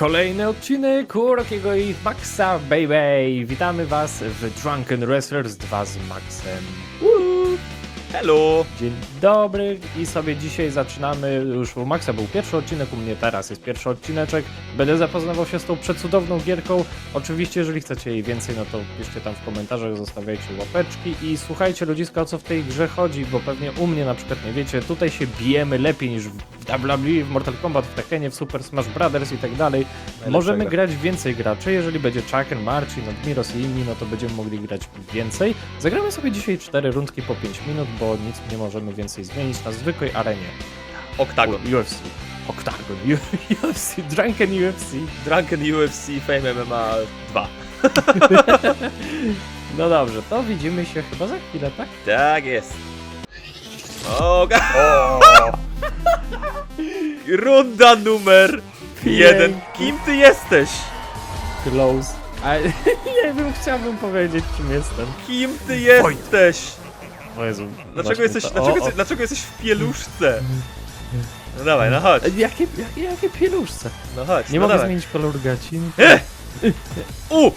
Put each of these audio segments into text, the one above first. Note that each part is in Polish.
Kolejny odcinek Urokiego i Maxa, baby! Witamy was w Drunken Wrestlers 2 z Maxem. Hello! Dzień dobry i sobie dzisiaj zaczynamy, już u Maxa był pierwszy odcinek, u mnie teraz jest pierwszy odcineczek. Będę zapoznawał się z tą przecudowną gierką. Oczywiście, jeżeli chcecie jej więcej, no to piszcie tam w komentarzach, zostawiajcie łapeczki i słuchajcie ludziska, o co w tej grze chodzi, bo pewnie u mnie na przykład nie wiecie, tutaj się bijemy lepiej niż w WWE, w Mortal Kombat, w Tekkenie, w Super Smash Brothers i tak dalej. Możemy gra. grać więcej graczy, jeżeli będzie Chucken, Marcin, Admiros i inni, no to będziemy mogli grać więcej. Zagramy sobie dzisiaj 4 rundki po 5 minut, bo nic nie możemy więcej zmienić na zwykłej arenie. Octagon. UFC. Octagon. UFC. Drunken UFC. Drunken UFC Fame MMA 2. No dobrze, to widzimy się chyba za chwilę, tak? Tak jest. O, Runda numer jeden. Kim ty jesteś? Close. A, nie wiem, chciałbym powiedzieć, czym jestem. Kim ty jesteś? O Jezu. Dlaczego jesteś, dlaczego, o, o. jesteś- dlaczego jesteś w pieluszce? No dawaj, no chodź. Jakie, jakie, jakie pieluszce? No chodź, Nie no mogę dawaj. zmienić koloru gaci. E! U!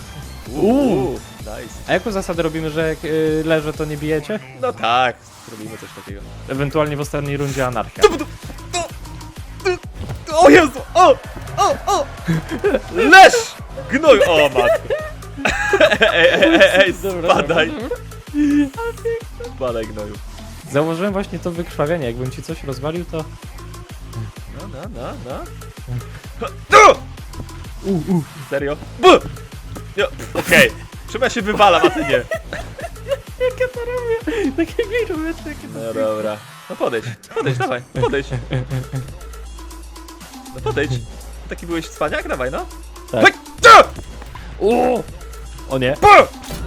U! Nice. A jaką zasadę robimy, że jak y, leżę, to nie bijecie? No tak, zrobimy coś takiego. Ewentualnie w ostatniej rundzie anarchia. O Jezu! O! O! O! Leż! Gnoj! O matko! Ej, ej, ej, ej, Dobra, spadaj! dobra, dobra. Spadaj gnoju. Zauważyłem właśnie to wykrwawianie, jakbym ci coś rozwalił, to... No, no, no, no. No! U, u. Serio? Bu! Jo, Okej. Ja się wywalam, a ty nie? Jak ja to robię? Takie girometry, jakie to... No dobra. No podejdź, podejdź, dawaj, podejdź. No podejdź. Taki byłeś cwaniak? Dawaj, no. Tak. Cia! O! Nie. Bu!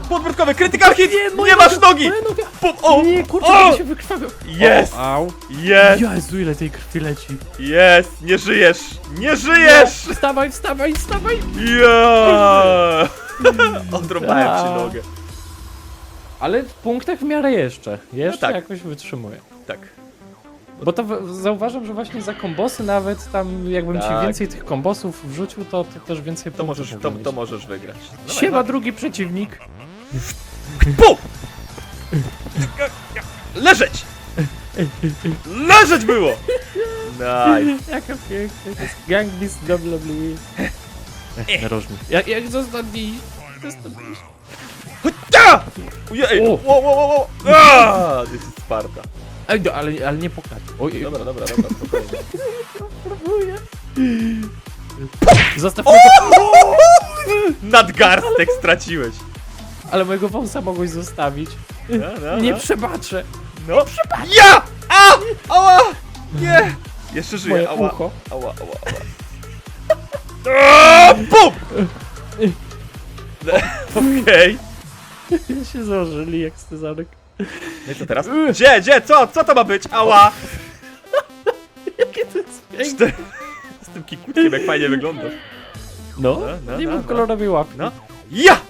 Podbródkowy, critical hit! Nie, moja masz noga, nogi! Moja noga! Pu- O! Nie, kurczę, o! się wykrwawiał. Jest! O, au. Jest! Jezu, ile tej krwi leci. Jest! Nie żyjesz! Nie żyjesz! Wstawaj, wstawaj, wstawaj! Ja! Odrąbałem ci nogę. Ale w punktach w miarę jeszcze. Jeszcze tak. jakoś wytrzymuję. Tak. Bo to w- zauważam, że właśnie za kombosy nawet tam jakbym ci Tak. więcej tych kombosów wrzucił, to, to też więcej To punktów możesz, to, to mieć. możesz wygrać. No Siema, drugi przeciwnik. Pum! Leżeć! Leżeć było! Nice. Jaka piękna. To jest gang beast WWE. Narożnik. Jak, jak zostawi? Zostawisz. Ja! Ojej! O. Wo, wo, wo, wo. This is Sparta. Ej, no, ale, ale nie pokaż. Oj, Dobra, dobra, dobra, spokojnie. próbuję. Zostaw Nadgarstek straciłeś. Ale mojego wąsa mogłeś zostawić. No, no, Nie no. przebaczę. No. Ja! A! Ała! Nie! Jeszcze żyję. Moje Ała. ucho. Ała, ała, ała. Aaaa, Bum! Okej. Ja się założyli jak scyzoryk. No i co teraz? Gdzie, gdzie, co? Co to ma być? Ała! Jakie to jest piękne. Cztery. Z tym kikutkiem jak fajnie wyglądasz. No, No, no, nie no, mam no. kolorowej łapki. No. Ja!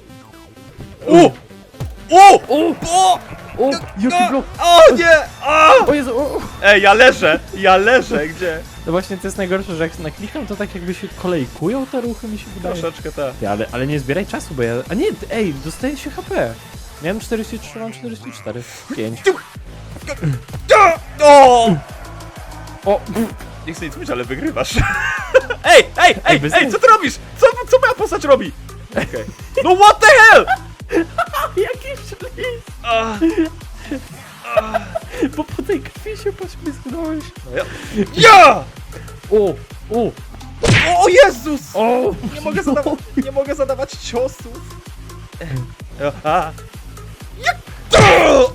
U! U! O, O! o, jaki blok. O nie! O! O Jezu, o, o. Ej, ja leżę! Ja leżę, gdzie? No właśnie to jest najgorsze, że jak naklikam, to tak jakby się kolejkują te ruchy, mi się wydaje. Troszeczkę tak. Ty, ale, ale nie zbieraj czasu, bo ja... A nie, ty, ej, dostaję się HP. Miałem 43, mam 44. 5. O! O, Nie chcę nic mówić, ale wygrywasz. Ej, ej, ej, bez ej, co ty robisz? Co, co moja postać robi? Okej. No what the hell? jaki szlis. Ah, Bo po tej krwi się poślizgnąłeś. ja. Ja! O, o, O Jezus! o. Nie mogę, zadawać, nie mogę zadawać ciosów. A.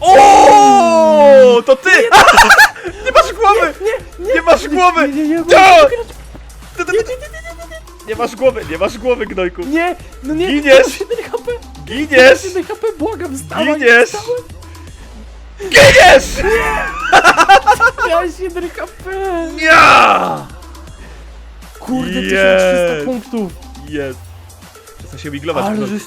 O! To ty! Nie masz głowy! Nie, nie, Nie masz głowy! Nie, nie, nie, nie, Ty, ty, ty, ty. Nie masz głowy, nie masz głowy, gnojku. nie, no nie. Giniesz! Masz 1 HP. Giniesz! 1 HP, błagam, wstawaj. Giniesz! Giniesz! Miałeś 1 HP. Ja! Kurde, Jest. 1300 punktów. Jest. Przestań się wiglować, Ale żeś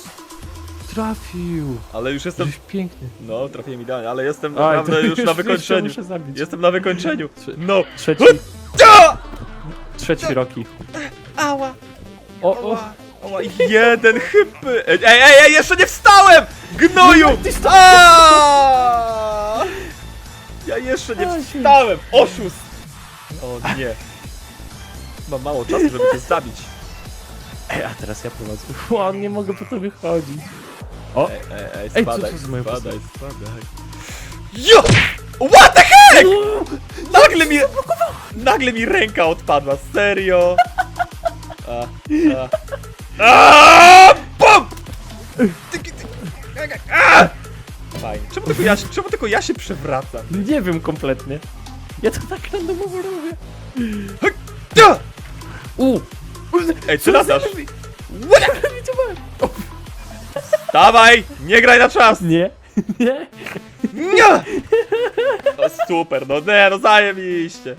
trafił. ale już jestem... Żeś piękny. No, trafiłem idealnie, ale jestem naprawdę już na wykończeniu. muszę zabić. Jestem na wykończeniu. No. Trzeci, Ja! trzeci Roki. Ała! O, o. Ała, jeden chyby. Ej, ej, ej, jeszcze nie wstałem! Gnoju! Aaaa! Ja jeszcze nie wstałem! Oszust! O nie. Mam mało czasu, żeby cię zabić. Ej, a teraz ja prowadzę. O, nie mogę po to wychodzić. O, Ej, ej, ej, Ej, co spadaj, z moją spadaj, spadaj. Jo! What the heck? Nagle mi... Nagle mi ręka odpadła, serio? A, a. A, Bum! Tyki, tyki. A! Fajnie. Czemu tylko, ja, się- czemu tylko ja się przewracam? nie wiem kompletnie. Ja to tak randomowo robię. Ja! U! Ej, ty latasz. Widziałem. Dawaj! Nie graj na czas! Nie, nie. Nie! O, super, no nie, no zajebiście.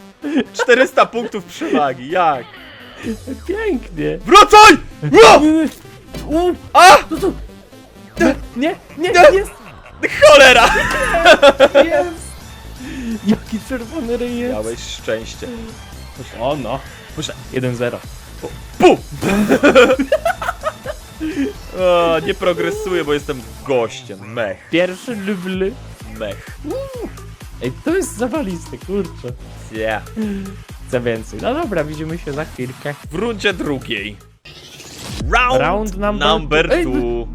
400 punktów przewagi, jak? Pięknie. Wracaj! No! U! A! No to... Nie, nie, Nie. jest, Cholera! jest. Jaki czerwony ryj jest. Miałeś szczęście. O no. Muszę. 1-0. Pu! O, nie progresuję, bo jestem gościem. Mech, Pierwszy lubly. mech. Ej, to jest zawaliste, kurczę. Yeah. Chcę więcej. No dobra, widzimy się za chwilkę. W rundzie drugiej. Round, Round number number two. Ej, two.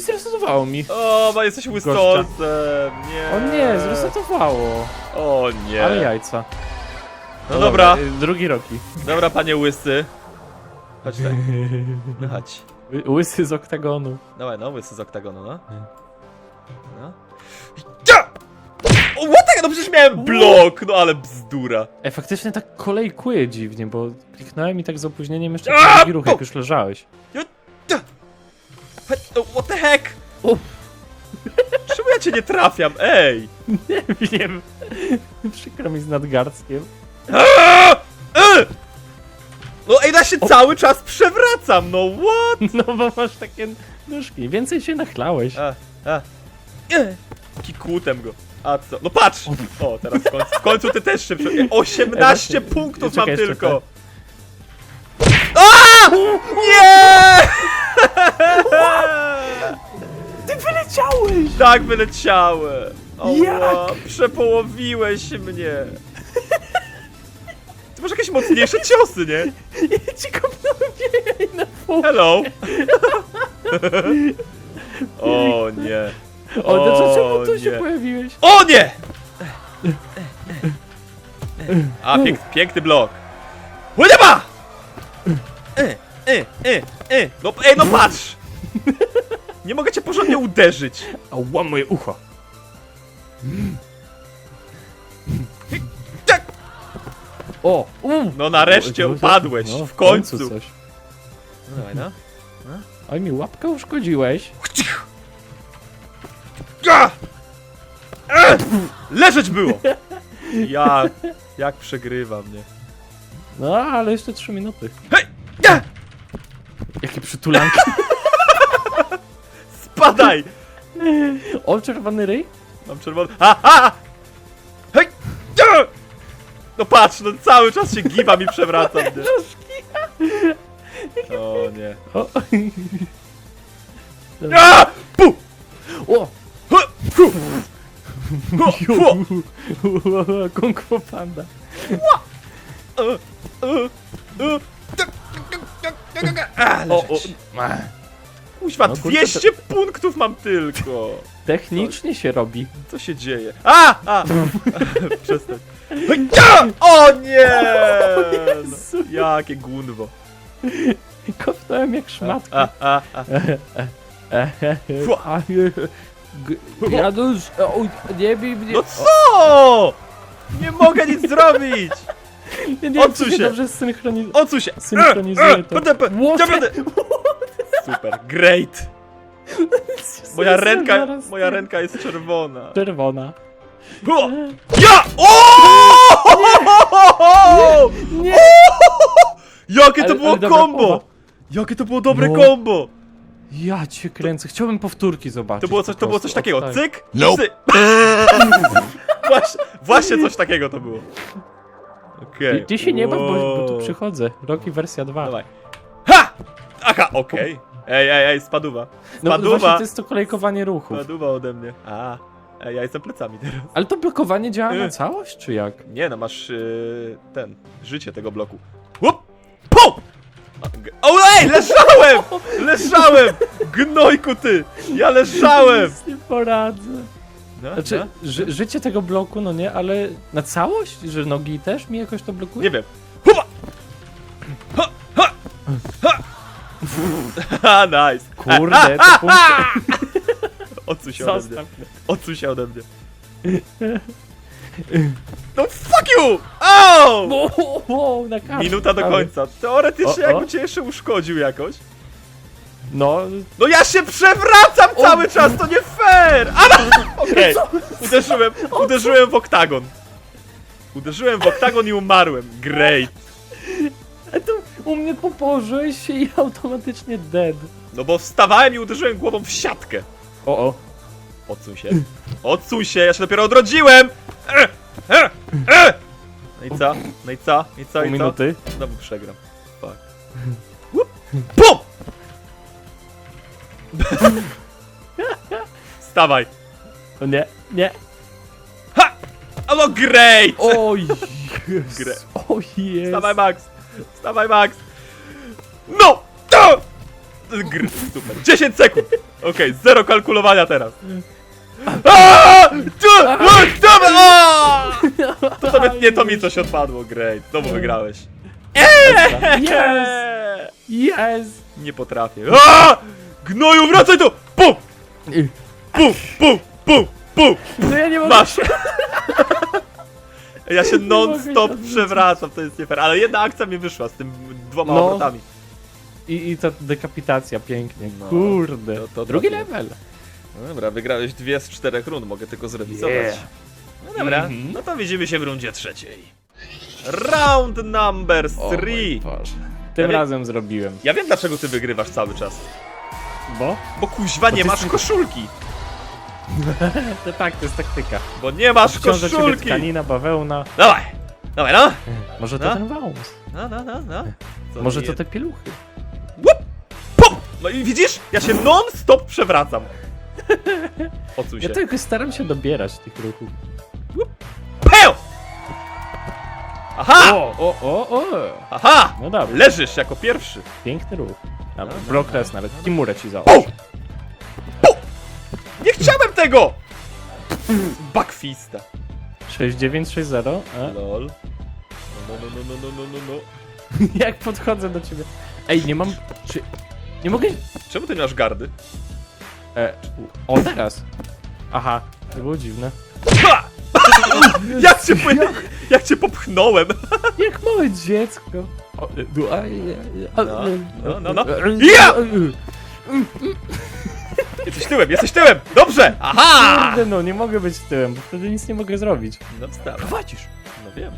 Zresetowało mi. O, bo jesteś łysolcem. Nie. O nie, zresetowało. O nie. Ale jajca. No dobra, y, Drugi roki. dobra panie łysy. Chodź tak. No chodź. Ły- Łysy z oktagonu. Dawaj, no, łysy z oktagonu, no. No. Ja! O, what the... No przecież miałem blok, no ale bzdura. Ej, faktycznie tak kolejkuje dziwnie, bo kliknąłem i tak z opóźnieniem jeszcze A, drugi ruch, jak już leżałeś. He- no, What the heck? O. Czemu ja cię nie trafiam? Ej! Nie wiem. Przykro mi z nadgarstkiem. E! No ej, ja się cały czas przewracam, no what? No bo masz takie nóżki. Więcej się nachlałeś. A, a. Kikutem go. A co? No patrz! O, teraz w końcu, w końcu ty też się prze... 18 właśnie, punktów mam tylko! A! Nie! Ty wyleciałeś! Tak wyleciałem! O? Przepołowiłeś mnie! Ty masz jakieś mocniejsze ciosy, nie? Ja ci kopnąłem jej na pół. Hello! O nie! O, to O, czemu tu się nie. pojawiłeś? O nie! A, pięk, piękny blok. Łydyba! E, e, e, e. No, ej, no patrz! Nie mogę cię porządnie uderzyć. Ała, moje ucho. O, u. No nareszcie upadłeś, No, w końcu. coś. No dawaj, no. Oj, mi łapkę uszkodziłeś. Ja! E! Leżeć było! Jak, jak przegrywa mnie. No, ale jeszcze 3 minuty. Hej! Ja! Jakie przytulanki. Spadaj! O, czerwony ryj? Mam czerwony. A, a! No patrz, no cały czas się giwa mi przewraca mnie. O nie. O, A! Pu! o. Hu! Fu! Hu! Fu! Kung Fu Panda. E, e, e. A, O, o. leżeć. Kuźwa, No, kurczę, 200 punktów mam tylko. Technicznie się robi. Co się dzieje? A! A! Przestań. Hej, ja! O nie! Jezu. No, jakie gunwo. Kopnąłem jak szmatkę. A, a, a. G- Janusz, oj, nie bij mnie. No co? Nie mogę nic zrobić! Nie wiem, odsuń się się. dobrze synchroniz... Odsuń się! Synchronizuję to. Będę- będę- What? będę- Super, great! Moja ręka, moja ręka jest czerwona. Czerwona. O! Ja! O! Nie! Jakie to Ale- było ale dobra kombo! połowa. Jakie to było dobre No. kombo! Ja cię kręcę. Chciałbym powtórki zobaczyć. To było coś, po to było coś takiego. Tak. Cyk! Nope. Cyk! właśnie, właśnie coś takiego to było. Okej. Ty, ty się nie baw, bo, bo tu Wow. przychodzę. Roki wersja 2. Dawaj. Ha! Aha, okej. Ej, ej, ej, spaduwa. No właśnie Spaduwa. to jest to kolejkowanie ruchów. Spaduwa ode mnie. A, ej, ja jestem plecami teraz. Ale to blokowanie działa na Y. całość, czy jak? Nie no, masz yy, ten, życie tego bloku. Łup! Pum! O, ej, leżałem! Leżałem! Gnojku ty! Ja leżałem! Nic nie poradzę. No, Znaczy, no. ży, życie tego bloku, no nie, ale na całość? Że nogi też mi jakoś to blokuje? Nie wiem. Hupa! Ha, ha, ha. Ha, nice. Kurde, to punkty. Odsuń się ode mnie. Zostaw mnie. Odsuń się ode mnie. No fuck you! Oh! Wow, wow, na kartę. Minuta do Ale- końca. Teoretycznie O, o. jakby cię jeszcze uszkodził jakoś. No, No ja się przewracam cały czas, to nie fair! A, no, Okej, uderzyłem, uderzyłem w oktagon. Uderzyłem w oktagon i umarłem. Great. a tu u mnie popożyłeś się i automatycznie dead. No bo wstawałem i uderzyłem głową w siatkę. O, o. Odsuń się. Odsuń się, ja się dopiero odrodziłem! E, e, e. No i co? No i co? I co? Pół I co? minuty. Znowu przegram. Fuck. Łup. Pum! Stawaj. O nie, nie. Ha! A no great! Oj, Grę. jest. O jest. Stawaj Max! Stawaj Max! No! To! Gr, super. 10 sekund! Okej, zero kalkulowania teraz. Aaaa! Tu! O, Dobra! Aaaa! To nawet nie to mi coś odpadło, great. Znowu wygrałeś. Yes! Yes! Nie potrafię. Aaaa! Gnoju, wracaj tu! Pum! Pum! Pum! Pum! Pum! No ja nie mogę. Masz! Ja się non-stop odwrócić. przewracam, to jest nie fair. Ale jedna akcja mi wyszła z tym dwoma No. obrotami. I, I ta dekapitacja pięknie. No, Kurde. to- to Drugi trafiłem. level. No dobra, wygrałeś dwie z czterech rund, mogę tylko zrewizować. Yeah. No dobra, Mhm. no to widzimy się w rundzie trzeciej. Round number O three. Boże. Tym Ja wiem- razem zrobiłem. Ja wiem dlaczego ty wygrywasz cały czas. Bo? Bo kuźwa nie ty masz jesteś- koszulki. To tak, to jest taktyka. Bo nie masz Wciąż do ciebie koszulki. tkanina, bawełna. Dawaj, dawaj no. Może to No. ten wąs. No, no, no, no. Co Może to te pieluchy. Łup! Pum! No i widzisz? Ja się non-stop przewracam. Odsuń się. Ja tylko staram się dobierać tych ruchów. Peł! Aha! O, o, o, o! Aha! No dobra, Leżysz jako pierwszy. piękny ruch. Dobra, No, no, no, Lesnar, no, no. Kimurę ci założy. Pum! Nie chciałem tego! Backfista. 6960. A? Lol. No, no, no, no, no, no, no, no. Jak podchodzę do ciebie. Ej, nie mam. Czy. Nie mogę. Czemu ty nie masz gardy? E, o, teraz. Aha, to było dziwne. Ha! jak, cię, po- jak cię popchnąłem? Jak małe dziecko. O, e, du- a, e, a, No, e, no, no, no. e, Ja! e, Jesteś tyłem, jesteś tyłem! Dobrze! Aha! Kurde, no, nie mogę być tyłem, bo wtedy nic nie mogę zrobić. No wstawaj. Prowadzisz. No wiem.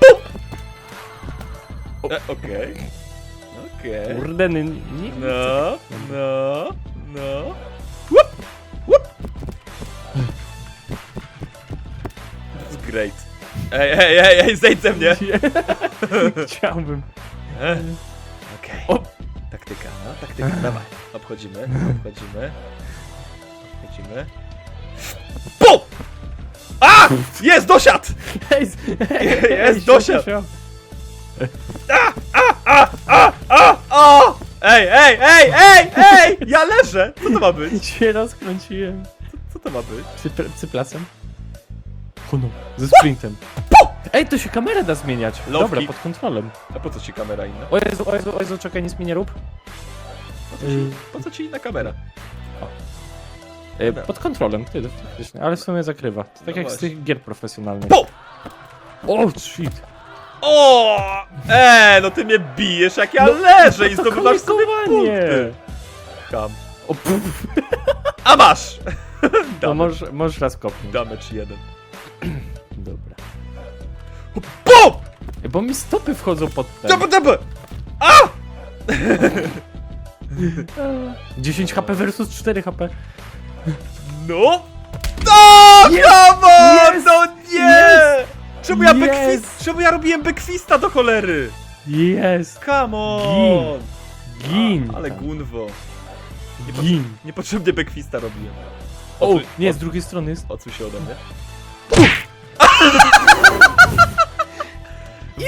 Pum! E, Okej. Okej. Kurde, nie, nie, No, no, no. Łup! Łup! That's great. Ej, ej, ej, ej, zejdź ze mnie! Chciałbym. E, Okej. O. Taktyka, no, taktyka, dawaj. Obchodzimy, obchodzimy. Obchodzimy. PUM! A! Jest dosiad! Hej, Jest dosiad. sio, sio. A! A! O! Ej, ej, ej, ej, ej! Ja leżę! Co to ma być? Się rozkręciłem. Co to ma być? Cyplasem? No, ze sprintem. Ej, to się kamerę da zmieniać. Low Dobra, kick. pod kontrolą. A po co ci kamera inna? O Jezu, o Jezu, o Jezu, czekaj, nic mi nie rób. Po co ci, po co ci inna kamera? E, pod kontrolą, ty, faktycznie, ale w sumie zakrywa. To tak No jak z właśnie. tych gier profesjonalnych. PUM! O, shit. O! Eee, no ty mnie bijesz jak ja leżę i zdobywasz sobie punkty. Kam. O, pff, A masz! no możesz, możesz raz kopnąć. damage jeden. Dobra. E, Bo mi stopy wchodzą pod ten. Double, double! A! 10 HP versus 4 HP. No! No! Come on! Jest! No nie! Jest! Czemu ja Jest! backfist? Czemu ja robiłem backfista do cholery? Jest! Come on! Gunwo. Gin. Niepotrzebnie backfista robiłem. O, Odsuń- nie, z drugiej strony jest. Odsuń się ode mnie.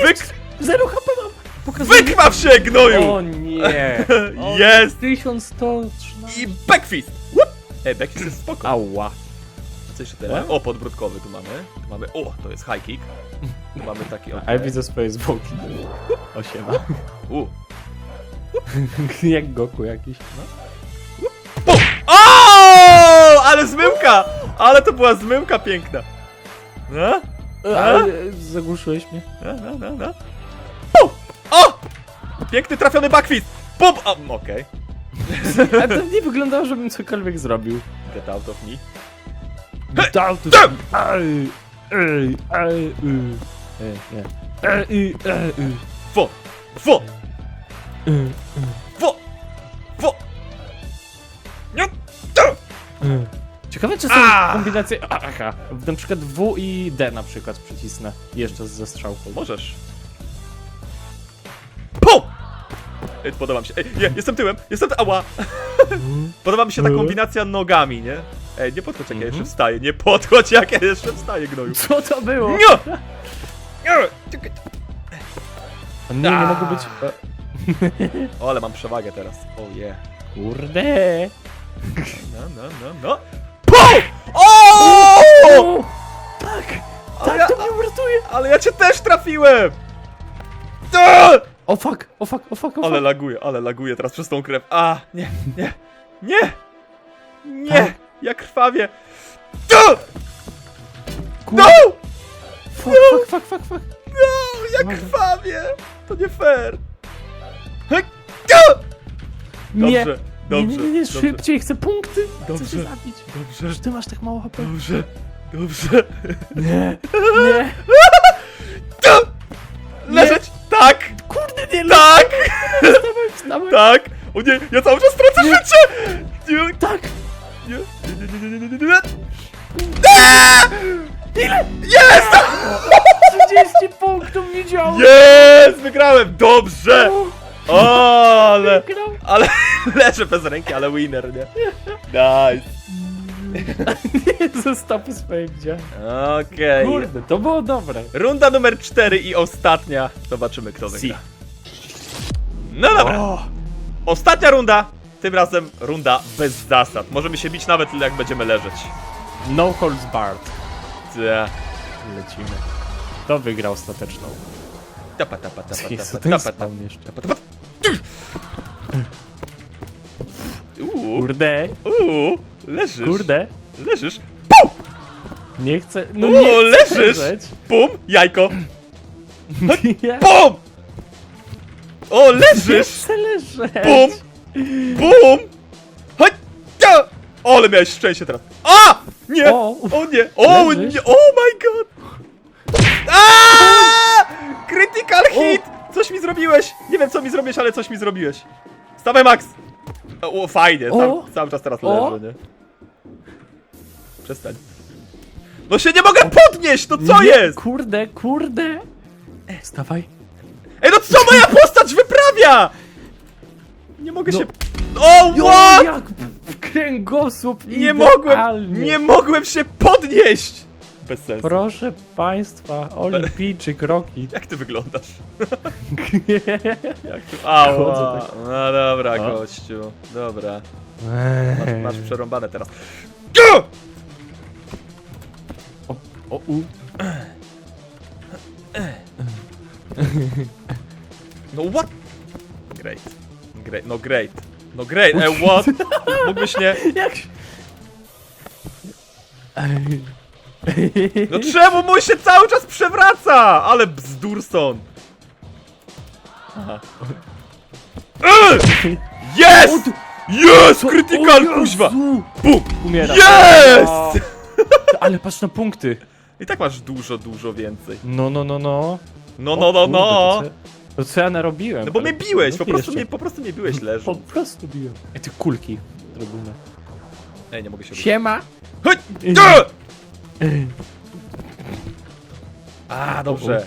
Wyk... Zero HP mam. Pokazuję. Wykmaw się, gnoju! O nie. O, Jest! 1113. I backfist! Łup! Ej, backfist jest spoko. Ała. Co jeszcze teraz? O, podbródkowy tu mamy. Tu mamy, o, to jest high kick. Tu mamy taki, A ja widzę swoje zwłoki. Osiema. U. Jak Goku jakiś. No. O! Ale zmyłka! Ale to była zmyłka piękna. No? Ale e, zagłuszyłeś mnie. No, no, no, no. O! Piękny trafiony backfist! Pum! O, Okej. A to nie wyglądało, żebym cokolwiek zrobił. Get out of me. Dał tu Tam! Ej, ej, ej, y. Ej, nie. Ej, y, ej, y. Y! Ciekawe, czy są A! kombinacje. A, Aha, na przykład W i D na przykład przycisnę. Jeszcze ze strzałką. Możesz. Pum! Ej, podoba mi się. Ej, nie, jestem tyłem, jestem... Ała! Podoba mi się ta Mhm. kombinacja nogami, nie? Ej, nie podchodź jak ja jeszcze Mhm. wstaję, nie podchodź jak ja jeszcze wstaję, gnoju. Co to było? Nie! Nie! Czekaj. Nie, nie A. być. e, O, ale mam przewagę teraz. O oh, yeah. Kurde. No, no, no, no. O! Tak! Ale Tak, ja, to mnie uratuje! ale ja cię też trafiłem! A! O fuck, o fuck, o fuck, o Ale fuck. laguje, ale laguje teraz przez tą krew. A, nie, nie, nie! Nie! Tak. Ja krwawię! Tu! Kurde. No! Fuck, fuck, fuck, fuck, fuck. No! Ja Może. krwawię! To nie fair! Tu! Nie. Dobrze, Nie, dobrze, nie, nie, nie, szybciej, chcę punkty. Chcę Dobrze. cię zabić. dobrze, Że ty masz tak mało HP. dobrze, dobrze. Nie, nie. Tu! Leżeć! Tak! Kurde, nie, Tak! wstawaj, wstawaj. Tak! O nie, ja cały czas tracę Nie. życie! Nie, Tak. nie, nie, nie, nie, nie, nie, nie, nie. Eee! Ile? Jest! 30 punktów widziałem. Jest! Wygrałem! Dobrze! O, ale, ale leżę bez ręki, ale winner, nie? Nice. Ze stopy swojej widziałem. Okej. Kurde, to było dobre. Runda numer 4 i ostatnia. Zobaczymy, kto wygra. No dobra. Ostatnia runda. Tym razem runda bez zasad. Możemy się bić nawet jak będziemy leżeć. no holds barred. Cia. Lecimy. Kto wygrał ostateczną? Tapa, tapa, tapa, Jezu, tapa, ten tapa, tapa, spawn jeszcze. Uuu, Kurde, uuu, leżysz. kurde. Leżysz. Nie chcę, no O, nie chcę leżysz! leżeć. Pum, jajko. Nie Pum! O, leżysz! chcę leżeć. Bum! Bum! Chodź! Ja! O, ale miałeś szczęście teraz. A! Nie! O. O nie! O Leżysz? nie! Oh my god! A! Critical hit! Coś mi zrobiłeś! Nie wiem co mi zrobiłeś, ale coś mi zrobiłeś. Stawaj Max! O, fajnie, O. cały, cały czas teraz O. leżę, nie? Przestań. No się nie mogę podnieść! No co Nie, jest? Kurde, kurde. Wstawaj. Ej, no co moja postać wyprawia? Nie mogę No. się... O, what? jak kręgosłup Nie mogłem, idealnie. nie mogłem się podnieść! Bez sensu. Proszę państwa, olimpijczyk Rocky. Jak ty wyglądasz? Jak ty... Ała. Chodzę tak. No dobra, A? gościu. Dobra. Masz, masz przerąbane teraz. Go! O, o, u. No what? Great. Great. No great. No great. E, what? Mógłbyś nie... Jak się... Ej. No czemu mój się cały czas przewraca? Ale bzdurson. Aha. Jest! Jest! Critical, kuźwa! Bum! Umiera. Jest! Ale patrz na punkty. I tak masz dużo, dużo więcej. No, no, no, no. No, no, no, kurde, no! To co, to co ja narobiłem? No bo mnie biłeś, no po prostu mnie, po prostu mnie biłeś Po leżą. prostu biłem. Ej, ty kulki zrobimy. Ej, nie mogę się ruszyć. Siema. Chodź! Ej. A! Dobrze.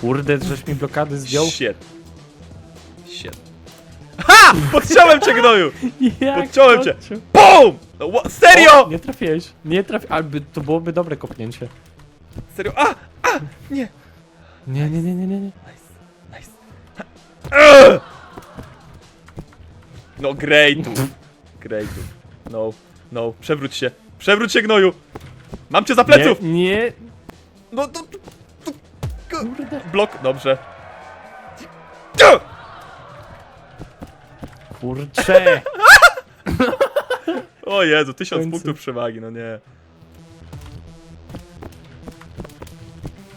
Kurde, żeś mi blokady zdjął. Shit. się. Ha! Podciąłem cię, gnoju! Jak Podciąłem cię. podciął? BOOM! No, wha- serio! O, nie trafiłeś. Nie trafi... Albo to byłoby dobre kopnięcie. Serio, a! A! Nie! Nie, nie, nie, nie, nie. nie. Nice, nice. Ugh! No, greatu. Greatu. No, no, przewróć się. Przewróć się, gnoju! Mam cię za pleców! Nie, nie. No, to... Kurde. Blok, dobrze. Kurcze. O Jezu, tysiąc punktów przewagi, no nie.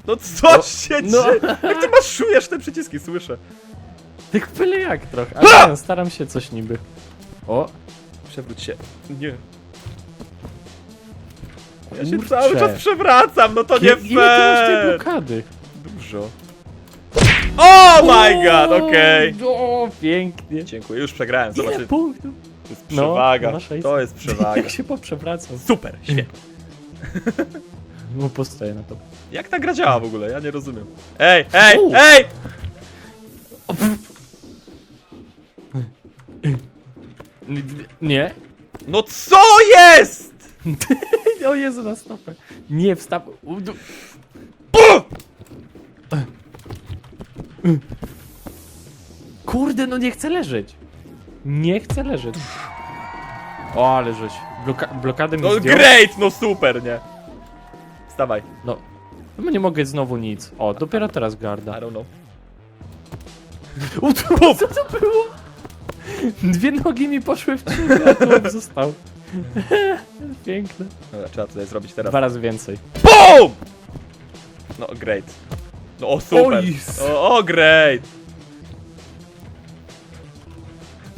No co No, się no. dzieje? Jak ty maszujesz te przyciski, słyszę. Tak byle jak trochę. Ale staram się coś niby. O, Przewróć się. Nie. Ja się Kurczę. cały czas przewracam, no to nie ile ty masz tej fair. blokady? Dużo. Oh my god, okej. O, pięknie. Dziękuję, już przegrałem, Ile zobaczcie. punktów? To jest No, przewaga, masz rację. to jest przewaga. Jak się poprzewracam. Super, świetnie. No postoję na to. Jak ta gra działa w ogóle? Ja nie rozumiem. Ej, ej, U. ej! Nie. No co jest? O Jezu, na stopę. Nie, wstaw... Kurde, no nie chcę leżeć. Nie chcę leżeć. O, ale żeś. Bloka blokadę mi No zdjął. great, no super, nie? Wstawaj, No. No nie mogę znowu nic. O, dopiero teraz I garda. don't know. U, tu, co to było? Dwie nogi mi poszły w ciebie, a tu został. Piękne. Dobra, trzeba tutaj zrobić teraz. Dwa razy więcej. BOOM! No, great. No, o, super. O, o, great.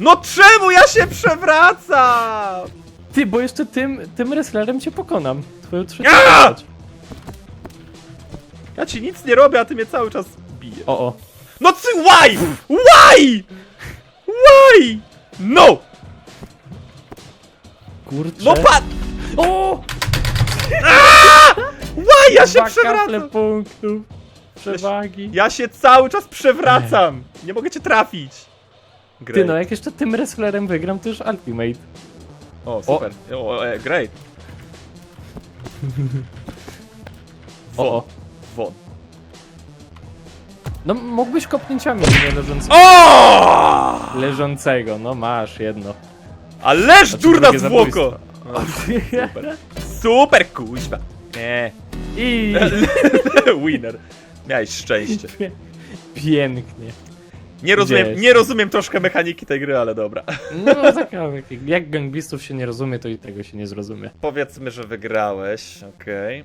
No czemu ja się przewracam? Ty, bo jeszcze tym, tym wrestlerem cię pokonam. Twoją trzecią postać. Ja ci nic nie robię, a ty mnie cały czas bijesz. O, o. No ty, why? Why? Why? No! Kurczę. No pa... O! Why? Ja się Dwa kaple przewracam. punktów. Przewagi. Ja się cały czas przewracam. Nie mogę cię trafić. Great. Ty no, jak jeszcze tym wrestlerem wygram, to już Ultimate. O, super. O, e, great. O, o. Won. No mógłbyś kopnięciami nie leżącego. O! Leżącego, no masz jedno. Ależ Znaczy, durna zwłoko! super. Super, kuźwa. Nie. I Winner. Miałeś szczęście. pięknie. Nie rozumiem, nie rozumiem troszkę mechaniki tej gry, ale dobra. No tak, jak- gangbistów się nie rozumie, to i tego się nie zrozumie. Powiedzmy, że wygrałeś, okej.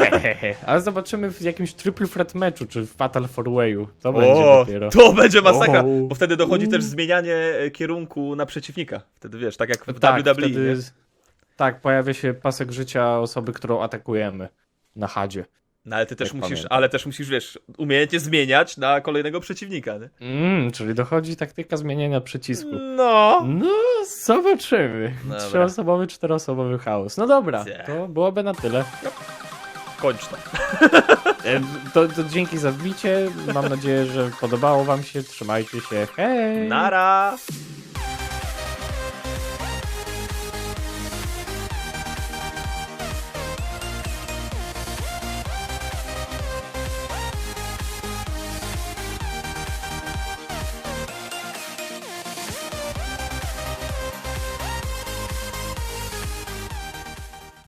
Ale zobaczymy w jakimś triple threat meczu, czy w Fatal Four Wayu. To będzie dopiero. to będzie masakra, O. bo wtedy dochodzi też zmienianie e, kierunku na przeciwnika. Wtedy wiesz, tak jak w tak, WWE, wtedy, tak, pojawia się pasek życia osoby, którą atakujemy na hadzie. No ale ty też musisz, pamiętam. ale też musisz, wiesz, umiejętnie zmieniać na kolejnego przeciwnika, nie? Mm, czyli dochodzi taktyka zmieniania przycisku. No. No, zobaczymy. Dobra. Trzyosobowy, czteroosobowy chaos. No dobra, Cie. to byłoby na tyle. Kończ to. To, to dzięki za wbicie. Mam nadzieję, że podobało wam się. Trzymajcie się. Hej! Nara!